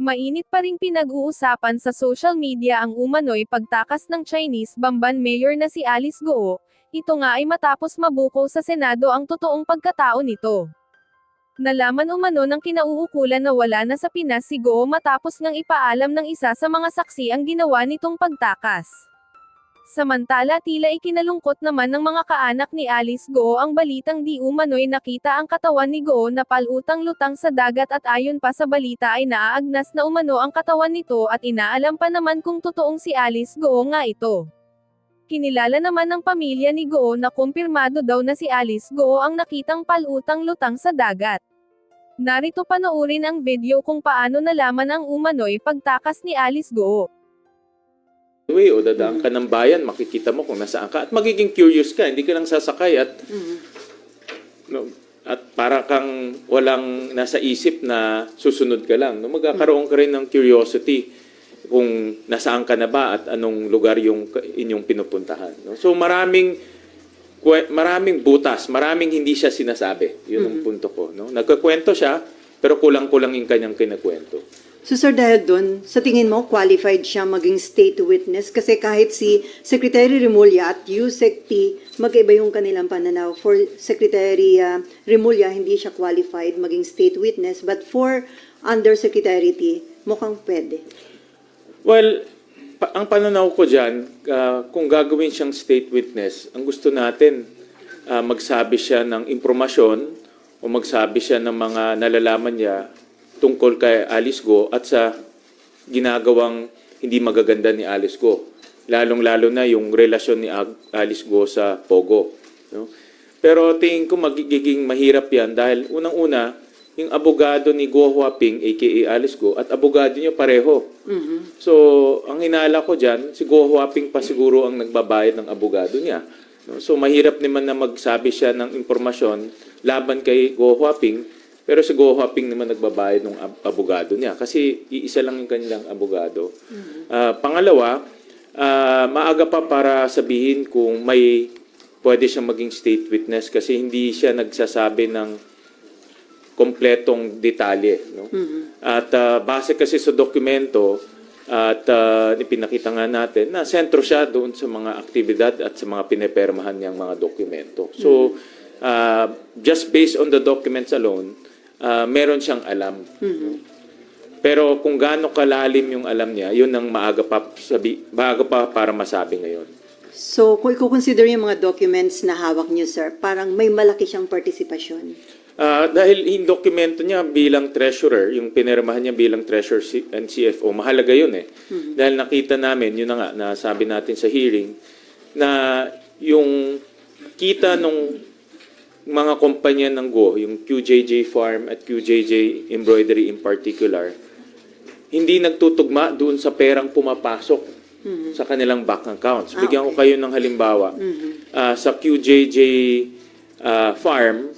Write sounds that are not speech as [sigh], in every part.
Mainit pa ring pinag-uusapan sa social media ang umano'y pagtakas ng Chinese Bamban Mayor na si Alice Goo. Ito nga ay matapos mabuko sa Senado ang totoong pagkatao nito. Nalaman umano ng kinauukulan na wala na sa Pinas si Goo matapos ngang ipaalam ng isa sa mga saksi ang ginawa nitong pagtakas. Samantala tila ikinalungkot naman ng mga kaanak ni Alice Goo ang balitang di umano'y nakita ang katawan ni Goo na palutang-lutang sa dagat at ayon pa sa balita ay naaagnas na umano ang katawan nito at inaalam pa naman kung totoong si Alice Goo nga ito. Kinilala naman ng pamilya ni Goo na kumpirmado daw na si Alice Goo ang nakitang palutang-lutang sa dagat. Narito panoorin ang video kung paano nalaman ang umano'y pagtakas ni Alice Goo. Way o dadaan ka ng bayan, makikita mo kung nasaan ka. At magiging curious ka, hindi ka lang sasakay at no, at para kang walang nasa isip na susunod ka lang. No? Magkakaroon ka rin ng curiosity kung nasaan ka na ba at anong lugar yung inyong pinupuntahan. No? So maraming maraming butas, maraming hindi siya sinasabi. Yun ang punto ko. No? Nagkakwento siya, pero kulang-kulang yung kanyang kinakwento. So sir, dahil doon, sa tingin mo, qualified siya maging state witness? Kasi kahit si Secretary Remulla at Yusek T, mag-iba yung kanilang pananaw. For Secretary uh, Remulla, hindi siya qualified maging state witness. But for Undersecretary T, mukhang pwede. Well, pa- ang pananaw ko dyan, ah, kung gagawin siyang state witness, ang gusto natin, ah, magsabi siya ng impormasyon o magsabi siya ng mga nalalaman niya tungkol kay Alice Go at sa ginagawang hindi magaganda ni Alice Go. Lalong-lalo na yung relasyon ni Alice Go sa Pogo. No? Pero tingin ko magiging mahirap yan dahil unang-una, yung abogado ni Go Huaping, aka Alice Go, at abogado niyo pareho. So, ang hinala ko dyan, si Go Huaping pa siguro ang nagbabayad ng abogado niya. No? So, mahirap naman na magsabi siya ng impormasyon laban kay Go Huaping, pero si Go Huaping naman nagbabayad ng ab- abogado niya kasi iisa lang yung kanilang abogado. Ah, pangalawa, ah, maaga pa para sabihin kung may pwede siyang maging state witness kasi hindi siya nagsasabi ng kompletong detalye. No? At ah, base kasi sa dokumento at uh, pinakita nga natin na sentro siya doon sa mga aktibidad at sa mga pinepermahan niyang mga dokumento. So, ah, just based on the documents alone, ah, meron siyang alam. no? Pero kung gaano kalalim yung alam niya, yun ang maaga pa, sabi, maaga pa para masabi ngayon. So, kung i-consider yung mga documents na hawak niyo, sir, parang may malaki siyang partisipasyon. Ah, dahil yung dokumento niya bilang treasurer, yung pinirmahan niya bilang treasurer and CFO, mahalaga yun eh. Dahil nakita namin, yun na nga, na sabi natin sa hearing, na yung kita nung mga kumpanya ng Go, yung QJJ Farm at QJJ Embroidery in particular, hindi nagtutugma doon sa perang pumapasok sa kanilang bank accounts. Ah, Bigyan ko kayo ng halimbawa. Ah, sa QJJ ah, Farm,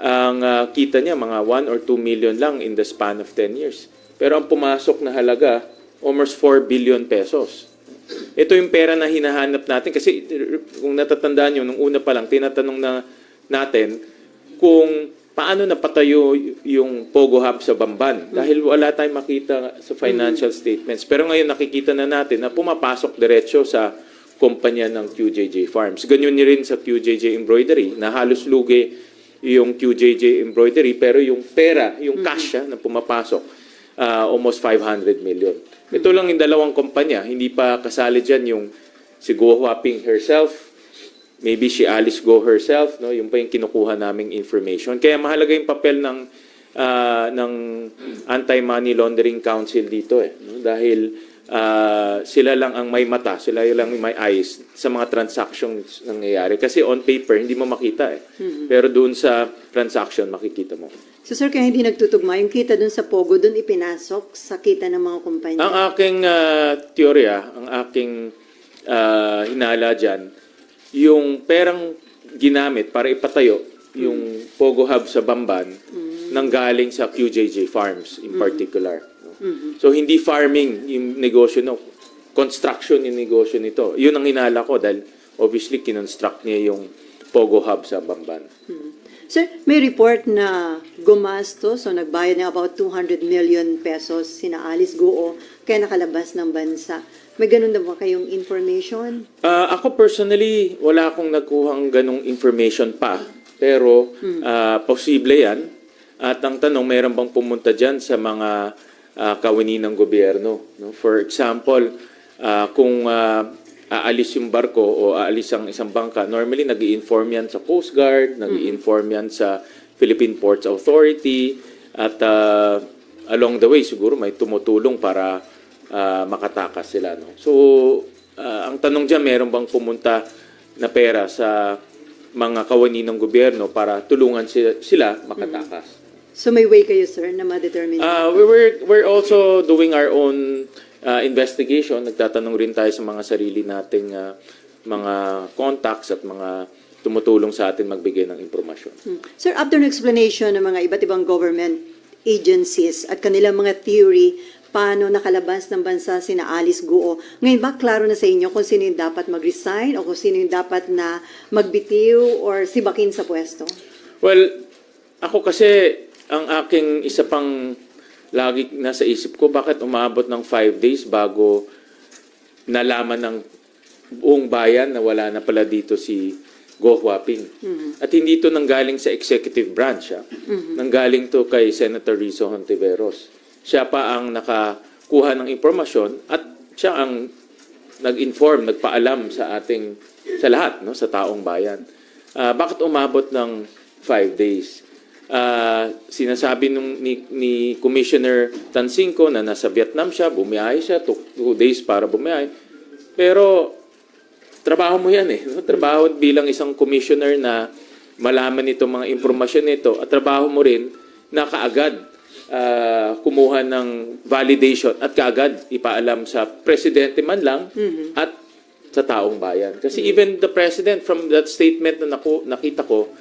ang ah, kita niya mga 1 or 2 million lang in the span of 10 years. Pero ang pumasok na halaga, almost 4 billion pesos. Ito yung pera na hinahanap natin kasi kung natatandaan nyo, nung una pa lang, tinatanong na natin kung paano napatayo yung Pogo Hub sa Bamban. Dahil wala tayong makita sa financial statements. Pero ngayon nakikita na natin na pumapasok diretso sa kumpanya ng QJJ Farms. Ganyan rin sa QJJ Embroidery na halos lugi yung QJJ Embroidery pero yung pera, yung cash ah, na pumapasok, ah, almost 500 million. Ito lang yung dalawang kumpanya. Hindi pa kasali dyan yung si Go Huaping herself, maybe si Alice Go herself, no? Yung pa yung kinukuha naming information. Kaya mahalaga yung papel ng ah, ng Anti-Money Laundering Council dito eh, no? Dahil ah, sila lang ang may mata, sila lang may eyes sa mga transactions nangyayari. Kasi on paper hindi mo makita eh. Pero doon sa transaction makikita mo. So sir, kaya hindi nagtutugma, yung kita dun sa Pogo, dun ipinasok sa kita ng mga kumpanya. Ang aking ah, teorya, ang aking ah, hinala dyan, yung perang ginamit para ipatayo yung Pogo Hub sa Bamban nanggaling sa QJJ Farms in particular. no? So hindi farming yung negosyo no, construction yung negosyo nito. Yun ang hinala ko dahil obviously kinonstruct niya yung Pogo Hub sa Bamban. Sir, may report na gumastos o nagbayad ng about 200 million pesos sina Alice Guo kaya nakalabas ng bansa. May ganun na ba kayong information? Ah, ako personally, wala akong nakuhang ganong information pa. Pero ah, posible yan. At ang tanong, mayroon bang pumunta dyan sa mga uh, kawani ng gobyerno? No? For example, ah, kung ah, aalis yung barko o aalis ang isang bangka, normally nag inform yan sa Coast Guard, nag inform yan sa Philippine Ports Authority, at ah, along the way siguro may tumutulong para ah, makatakas sila. No? So, ah, ang tanong dyan, meron bang pumunta na pera sa mga kawani ng gobyerno para tulungan sila, sila makatakas? So may way kayo, sir, na ma-determine? Uh, we we're, we're also doing our own uh, investigation. Nagtatanong rin tayo sa mga sarili nating uh, mga contacts at mga tumutulong sa atin magbigay ng impormasyon. Hmm. Sir, after ng explanation ng mga iba't ibang government agencies at kanilang mga theory, paano nakalabas ng bansa sina Alice Guo, ngayon ba klaro na sa inyo kung sino yung dapat mag-resign o kung sino yung dapat na magbitiw or sibakin sa pwesto? Well, ako kasi, ang aking isa pang lagi nasa isip ko, bakit umabot ng five days bago nalaman ng buong bayan na wala na pala dito si Go Huaping. At hindi ito nanggaling sa executive branch. ah. Nanggaling to kay Senator Rizzo Hontiveros. Siya pa ang nakakuha ng impormasyon at siya ang nag-inform, nagpaalam sa ating, sa lahat, no, sa taong bayan. Ah, bakit umabot ng five days? Ah, sinasabi nung ni, ni Commissioner Tansingco na nasa Vietnam siya, bumiyahe siya, took two days para bumiyahe. Pero trabaho mo yan eh. no? [laughs] Trabaho bilang isang commissioner na malaman itong mga impormasyon nito at trabaho mo rin na kaagad ah, kumuha ng validation at kaagad ipaalam sa presidente man lang at sa taong bayan. Kasi even the president from that statement na naku, nakita ko,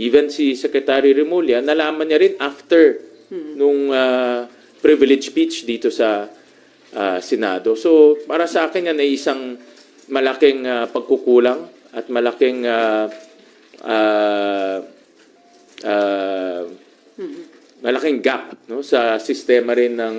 even si Secretary Remulla, nalaman niya rin after nung ah, privilege speech dito sa ah, Senado. So, para sa akin yan ay isang malaking ah, pagkukulang at malaking ah, ah, ah, malaking gap no sa sistema rin ng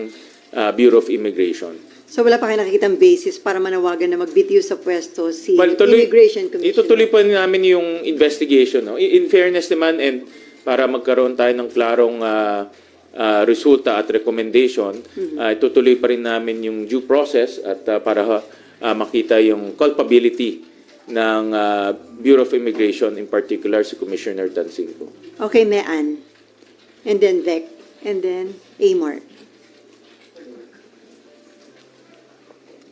ah, Bureau of Immigration. So wala pa kayo nakikitang basis para manawagan na magbitiw sa pwesto si Well, tuloy, Immigration Commission? Itutuloy pa namin yung investigation. No? In fairness naman and para magkaroon tayo ng klarong ah, ah, resulta at recommendation, ah, itutuloy pa rin namin yung due process at ah, para ah, makita yung culpability ng ah, Bureau of Immigration, in particular si Commissioner Tansinko. Okay, Mean. And then Vec. And then Amor.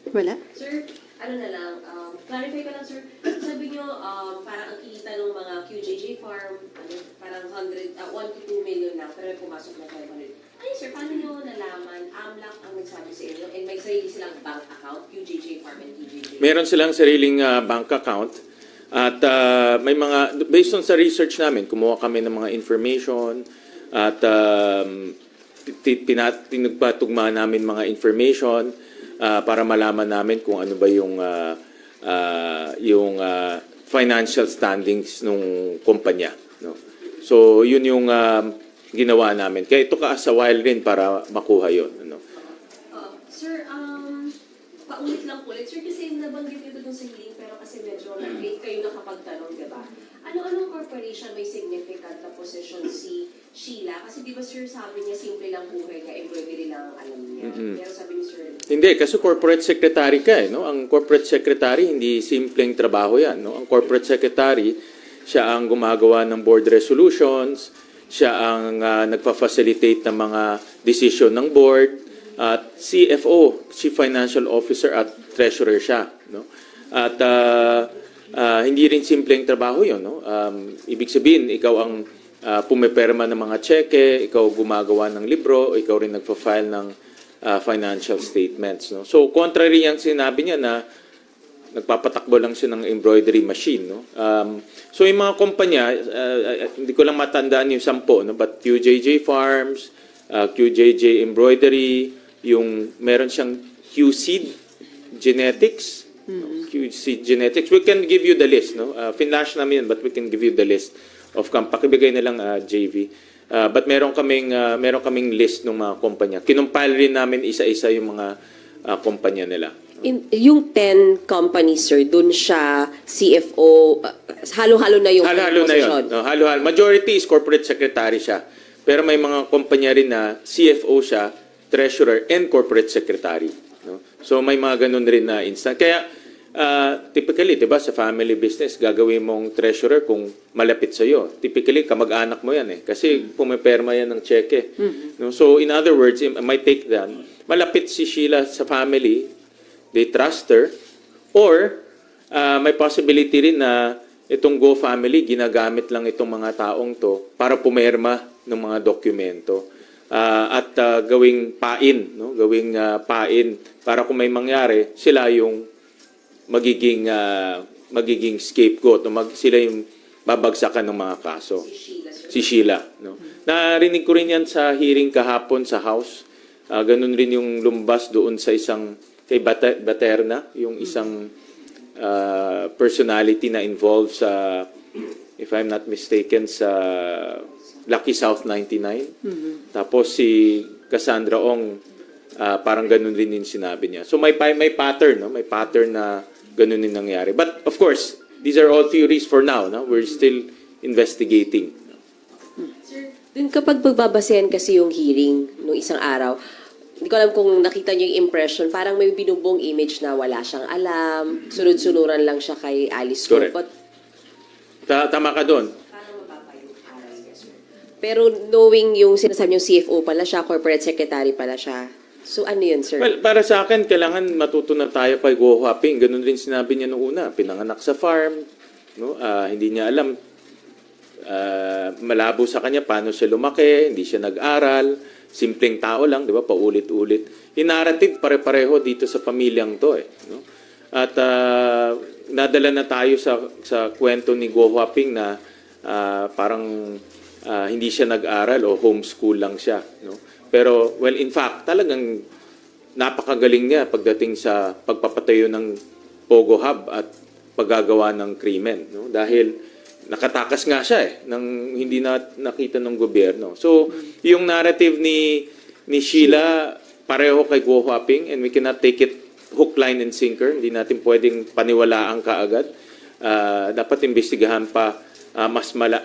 Wala? Sir, ano na lang, um, clarify ko lang sir, sabi nyo, um, parang ang kita ng mga QJJ farm, ano, parang 100, uh, 1 to 2 million lang, pero pumasok na 500. Ay sir, paano nyo nalaman? AMLAC ang nagsabi sa inyo, and may sarili silang bank account, QJJ farm and QJJ. Meron silang sariling ah, bank account at ah, may mga based on sa research namin, kumuha kami ng mga information at um, ti- pinat- tinagpatugma namin mga information ah, para malaman namin kung ano ba yung ah, ah, yung ah, financial standings ng kumpanya, no. So, yun yung um, ginawa namin. Kaya ito ka sa while rin para makuha yun, ano. Uh, sir, um, paulit lang ulit. Sir, kasi nabanggit nito dun sa hearing, pero kasi medyo late kayo nakapagtanong, di ba? Ano-anong corporation may significant na position si Sheila? Kasi di ba sir, sabi niya, simple lang buhay niya, embroidery lang ang alam niya. Mhm. Pero sabi ni sir, Hindi, kasi corporate secretary ka eh, no? Ang corporate secretary, hindi simpleng trabaho yan, no? Ang corporate secretary, siya ang gumagawa ng board resolutions, siya ang ah, nagfa-facilitate ng mga decision ng board, at CFO, Chief Financial Officer at Treasurer siya, no? At ah, ah, hindi rin simpleng trabaho 'yon, no? Um, ibig sabihin, ikaw ang ah, pumiperma ng mga cheque, ikaw gumagawa ng libro, ikaw rin nagfa-file ng ah, financial statements, no? So contrary yang sinabi niya na nagpapatakbo lang siya ng embroidery machine, no? Um, so yung mga kumpanya, uh, uh, hindi ko lang matandaan yung sampo, no? But QJJ Farms, uh, QJJ Embroidery, yung meron siyang QSeed Genetics, no? QSeed Genetics. We can give you the list, no? Uh, finlash namin yan, but we can give you the list of camp. Pakibigay na lang ah, JV. Ah, but meron kaming ah, meron kaming list ng mga kumpanya. Kinumpile rin namin isa-isa yung mga ah, kumpanya nila. In, yung 10 companies, sir, dun siya CFO, uh, halo-halo na yung Halo-halo na yun. No, halo-halo. Majority is corporate secretary siya. Pero may mga kumpanya rin na CFO siya, treasurer, and corporate secretary. No? So may mga ganun rin na instant. Kaya ah, typically, 'di ba, sa family business, gagawin mong treasurer kung malapit sa iyo. Typically, kamag-anak mo 'yan eh kasi pumiperma 'yan ng cheque. No? So in other words, I might take that. Malapit si Sheila sa family, they trust her, or ah, may possibility rin na itong Go Family, ginagamit lang itong mga taong to para pumirma ng mga dokumento. Ah, at ah, gawing pain, no? gawing ah, pain para kung may mangyari, sila yung magiging ah, magiging scapegoat, no? mag, sila yung babagsakan ng mga kaso si Sheila. No? Narinig ko rin yan sa hearing kahapon sa House. Ah, ganun rin yung lumbas doon sa isang, kay Baterna, yung isang ah, personality na involved sa, if I'm not mistaken, sa Lucky South 99. Tapos si Cassandra Ong, ah, parang ganun rin yung sinabi niya. So may, may pattern, no? may pattern na ganun din nangyari. But of course, these are all theories for now. No? We're still investigating. Sir, dun kapag pagbabasehan kasi yung hearing nung isang araw, hindi ko alam kung nakita niyo yung impression, parang may binubong image na wala siyang alam, sunod-sunuran lang siya kay Alice Go. Correct. But Ta- tama ka doon. Pero knowing yung sinasabi yung CFO pala siya, corporate secretary pala siya. So ano yun, sir? Well, para sa akin, kailangan matuto na tayo kay Go Huaping. Ganun rin sinabi niya noong una. Pinanganak sa farm. No? Ah, hindi niya alam. Ah, malabo sa kanya paano siya lumaki. Hindi siya nag-aral. Simpleng tao lang, di ba? Paulit-ulit. Inarative pare-pareho dito sa pamilyang to. Eh, no? At ah, nadala na tayo sa, sa kwento ni Go Huaping na ah, parang ah, hindi siya nag-aral o homeschool lang siya. No? Pero, well, in fact, talagang napakagaling niya pagdating sa pagpapatayo ng Pogo Hub at paggagawa ng krimen. No? Dahil nakatakas nga siya eh, nang hindi na nakita ng gobyerno. So, yung narrative ni ni Sheila, pareho kay Guo Huaping and we cannot take it hook, line, and sinker. Hindi natin pwedeng paniwalaan kaagad. Ah, dapat imbestigahan pa ah, mas mala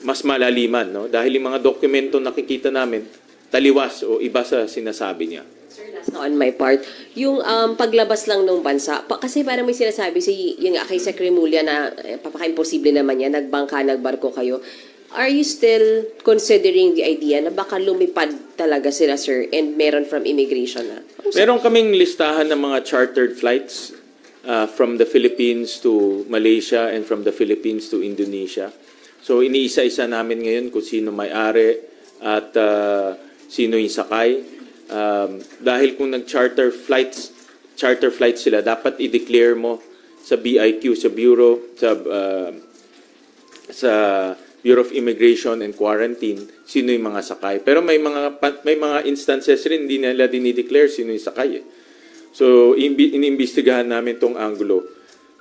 mas malaliman no dahil yung mga dokumento nakikita namin taliwas o iba sa sinasabi niya. Sir, last na on my part. Yung um, paglabas lang ng bansa, pa, kasi parang may sinasabi si, yung kay Sec Remulla na eh, papaka-imposible naman yan, nagbangka, nagbarko kayo. Are you still considering the idea na baka lumipad talaga sila, sir, and meron from immigration na? Meron kaming listahan ng mga chartered flights uh, from the Philippines to Malaysia and from the Philippines to Indonesia. So iniisa-isa namin ngayon kung sino may-ari at uh, sino yung sakay. Um, dahil kung nag-charter flights, charter flights sila, dapat i-declare mo sa BIQ, sa Bureau, sa uh, sa Bureau of Immigration and Quarantine sino yung mga sakay. Pero may mga may mga instances rin hindi nila dinideclare sino yung sakay. Eh. So iniimbestigahan namin tong angulo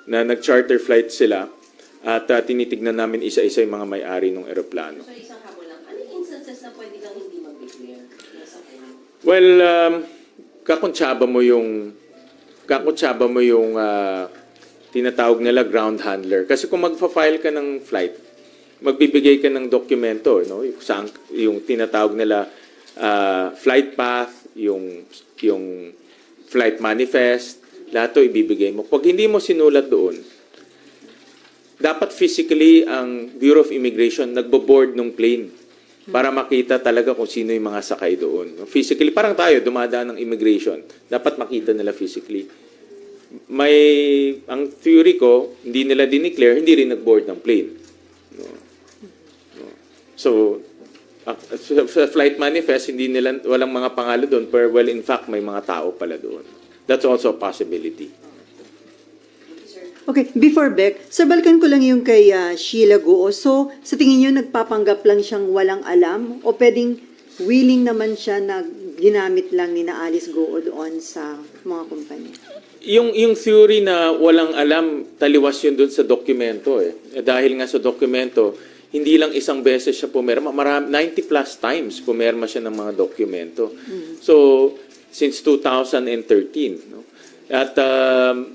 na nag-charter flight sila at uh, tinitignan namin isa-isa yung mga may-ari ng eroplano. So, isang habol lang. Ano yung instances na pwede kang hindi mag-declare? Nasa kayo? Well, um, kakuntsaba mo yung kakuntsaba mo yung ah, tinatawag nila ground handler. Kasi kung magfa-file ka ng flight, magbibigay ka ng dokumento, no? Yung, yung tinatawag nila ah, flight path, yung yung flight manifest, lahat 'to ibibigay mo. Pag hindi mo sinulat doon, dapat physically ang Bureau of Immigration nagbo-board ng plane para makita talaga kung sino yung mga sakay doon. Physically, parang tayo, dumadaan ng immigration. Dapat makita nila physically. May, ang theory ko, hindi nila dineclare, hindi rin nag-board ng plane. No? No. So, ah, sa flight manifest, hindi nila, walang mga pangalo doon, pero well, in fact, may mga tao pala doon. That's also a possibility. Okay, before Beck, sa balkan ko lang yung kay ah, Sheila Guo. So, sa tingin niyo nagpapanggap lang siyang walang alam o pwedeng willing naman siya na ginamit lang ni na Alice Guo doon sa mga kumpanya? Yung yung theory na walang alam, taliwas yun doon sa dokumento eh. Eh, Dahil nga sa dokumento, hindi lang isang beses siya pumirma, marami, 90 plus times pumirma siya ng mga dokumento. So, since 2013. No? At um,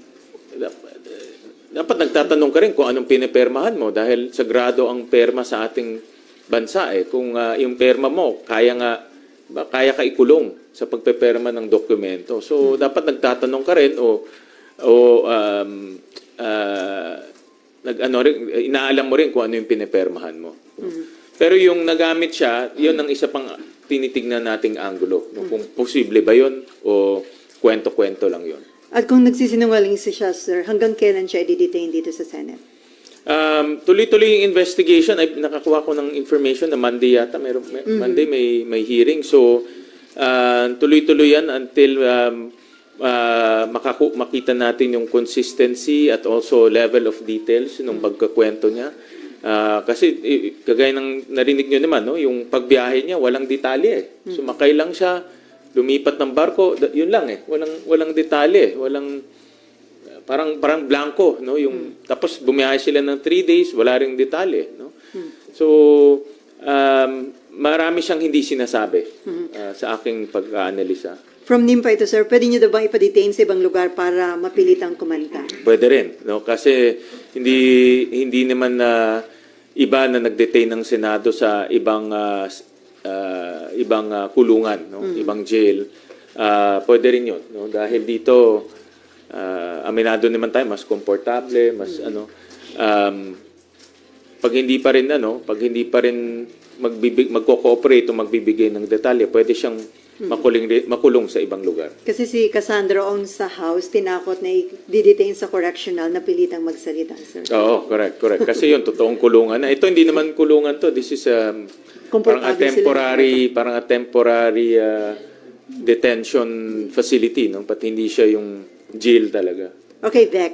dapat nagtatanong ka rin kung anong pinipermahan mo dahil sagrado ang perma sa ating bansa eh. Kung ah, yung perma mo, kaya nga, ba, kaya ka ikulong sa pagpeperma ng dokumento. So, dapat nagtatanong ka rin o, o um, ah, nag, ano rin, inaalam mo rin kung ano yung pinipermahan mo. Pero yung nagamit siya, yun ang isa pang tinitignan nating anggulo. no? Kung posible ba yun o kwento-kwento lang yun. At kung nagsisinungaling si siya, sir, hanggang kailan siya i-detain dito sa Senate? Um, tuloy-tuloy yung investigation. Ay, nakakuha ko ng information na Monday yata. Meron, may- Monday may, may hearing. So, uh, tuloy-tuloy yan until um, uh, makaku- makita natin yung consistency at also level of details ng pagkakwento niya. Ah, kasi i- kagaya ng narinig nyo naman, no, yung pagbiyahe niya, walang detalye. Eh. Sumakay lang siya, lumipat ng barko, yun lang eh. Walang, walang detalye, walang parang parang blanco no? Yung tapos bumiyahe sila ng three days wala ring detalye no? So um, marami siyang hindi sinasabi uh, sa aking pag-aanalisa From NIMPA ito, sir, pwede niyo daw bang ipa-detain sa ibang lugar para mapilitang kumanta? pwede rin no? Kasi hindi hindi naman na iba na nag-detain ng senado sa ibang ah, ah, ibang ah, kulungan no? Ibang jail. Ah, pwede rin yun no? Dahil dito ah, aminado naman tayo mas komportable mas ano. Um, pag hindi pa rin ano pag hindi pa rin magbibig magko-cooperate o magbibigay ng detalye pwede siyang makuling makulong sa ibang lugar Kasi si Cassandra on sa house, tinakot na i-detain sa correctional na pilitang magsalita, sir. Oo, correct, correct. Kasi yun, totoong kulungan na. Ito hindi naman kulungan to. This is um, parang a Komportable sila. temporary, parang a temporary uh, detention facility, no? Pat hindi siya yung jail talaga. Okay, Vec.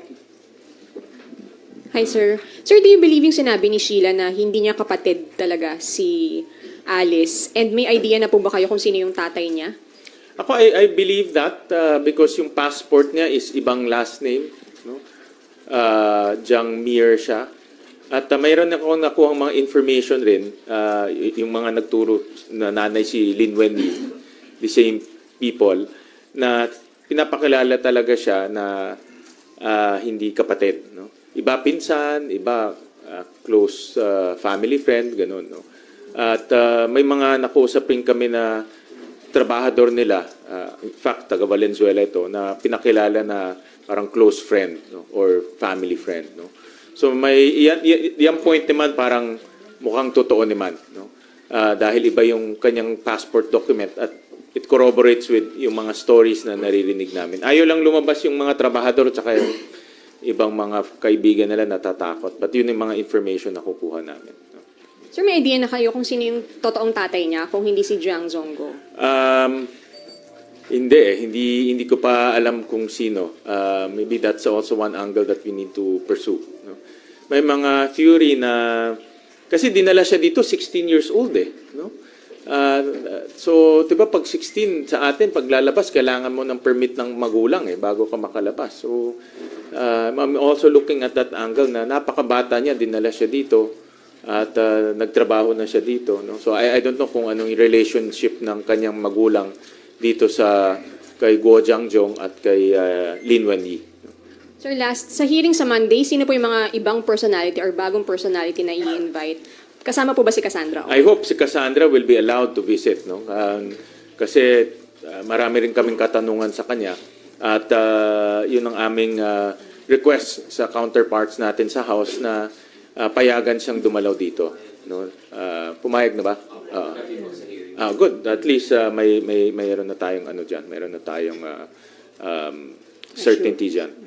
Hi, sir. Sir, do you believe yung sinabi ni Sheila na hindi niya kapatid talaga si Alice? And may idea na po ba kayo kung sino yung tatay niya? Ako, I, I believe that uh, because yung passport niya is ibang last name, no? Uh, Jiang Mir siya. At uh, mayroon ako nakuha mga information rin, uh, yung mga nagturo na nanay si Lin Wenyi, the same people, na pinapakilala talaga siya na ah, hindi kapatid. No? Iba pinsan, iba ah, close ah, family friend, ganun. No? At ah, may mga nakausap rin kami na trabahador nila, ah, in fact, taga Valenzuela ito, na pinakilala na parang close friend no? or family friend. No? So may yan, yan, point naman parang mukhang totoo naman. No? Ah, dahil iba yung kanyang passport document at it corroborates with yung mga stories na naririnig namin. Ayaw lang lumabas yung mga trabahador at yung ibang mga kaibigan nila natatakot. But yun yung mga information na kukuha namin. Sir, may idea na kayo kung sino yung totoong tatay niya, kung hindi si Jiang Zonggo? Um, hindi eh. Hindi, hindi ko pa alam kung sino. Uh, maybe that's also one angle that we need to pursue. No? May mga theory na... Kasi dinala siya dito, 16 years old eh. No? Uh, so, di ba pag 16 sa atin, pag lalabas, kailangan mo ng permit ng magulang eh, bago ka makalabas. So, uh, I'm also looking at that angle na napakabata niya, dinala siya dito at uh, nagtrabaho na siya dito. No? So, I, I don't know kung anong relationship ng kanyang magulang dito sa kay Guo Jiangjong at kay uh, Lin Wenyi. Sir, last, sa hearing sa Monday, sino po yung mga ibang personality or bagong personality na i-invite? Kasama po ba si Cassandra? I hope si Cassandra will be allowed to visit, no? Um, kasi uh, marami rin kaming katanungan sa kanya at uh, yun ang aming uh, request sa counterparts natin sa House na uh, payagan siyang dumalaw dito, no? Uh, pumayag na ba? Oo. Ah, good. At least uh, may may mayroon na tayong ano diyan, mayroon na tayong uh, um, certainty diyan.